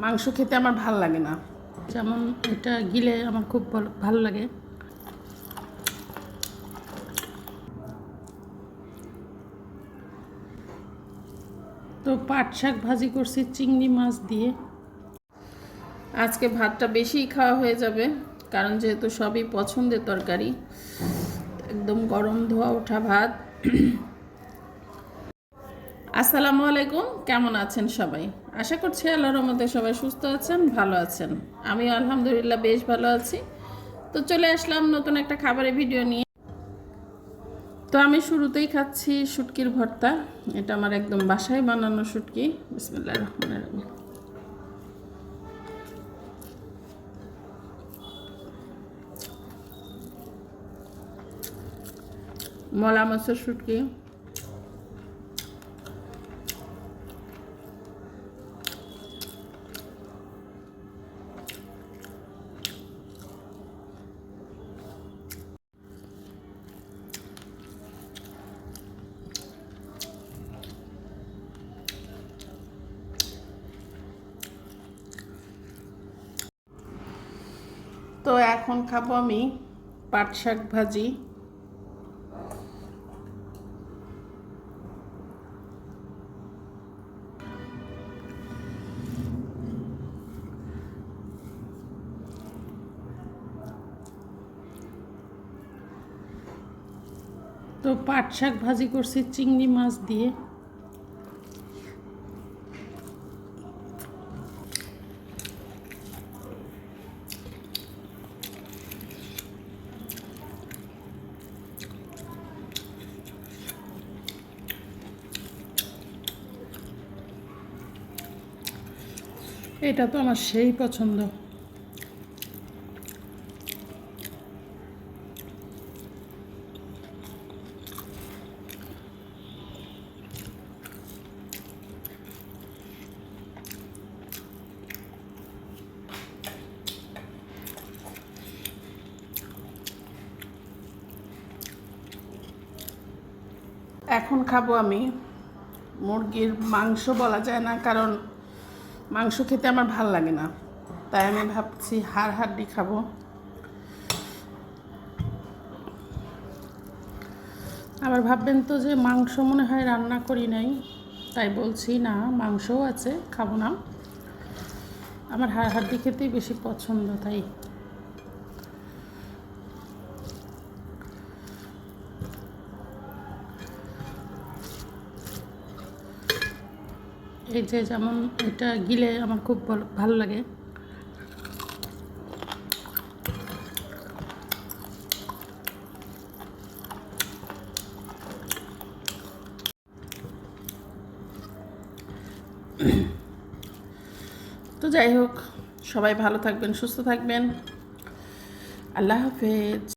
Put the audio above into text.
মাংস খেতে আমার ভালো লাগে না। যেমন এটা গিলে আমার খুব ভালো- লাগে। তো পাট শাক ভাজি করছি চিংড়ি মাছ দিয়ে। আজকে ভাতটা বেশিই খাওয়া হয়ে যাবে, কারণ যেহেতু সবই পছন্দের তরকারি, একদম গরম ধোয়া ওঠা ভাত। আসসালামু আলাইকুম, কেমন আছেন সবাই? আশা করছি আল্লাহর রহমতে সবাই সুস্থ আছেন, ভালো আছেন। আমি আলহামদুলিল্লাহ বেশ ভালো আছি। তো চলে আসলাম নতুন একটা খাবারের ভিডিও নিয়ে। তো আমি শুরুতেই খাচ্ছি শুটকির ভর্তা। এটা আমার একদম বাসায় বানানো শুটকি। বিসমিল্লাহ রহমান রহিম। মলা মাছের শুটকি। তো এখন খাব আমি পাট শাক ভাজি। তো পাট শাক ভাজি করছি, চিংড়ি মাছ দিয়ে। এটা তো আমার সেই পছন্দ। এখন খাব আমি। মুরগির মাংস বলা যায় না কারণ মাংস খেতে আমার ভালো লাগে না। তাই আমি ভাবছি হাড় হাড্ডি খাব। আবার ভাববেন তো যে মাংস মনে হয় রান্না করি নাই, তাই বলছি না, মাংসও আছে, খাব না। আমার হাড় হাড্ডি খেতেই বেশি পছন্দ, তাই। এই যে যেমন এটা গিলে আমার খুব ভালো- লাগে। তো যাই হোক, সবাই ভালো থাকবেন, সুস্থ থাকবেন। আল্লাহ হাফেজ।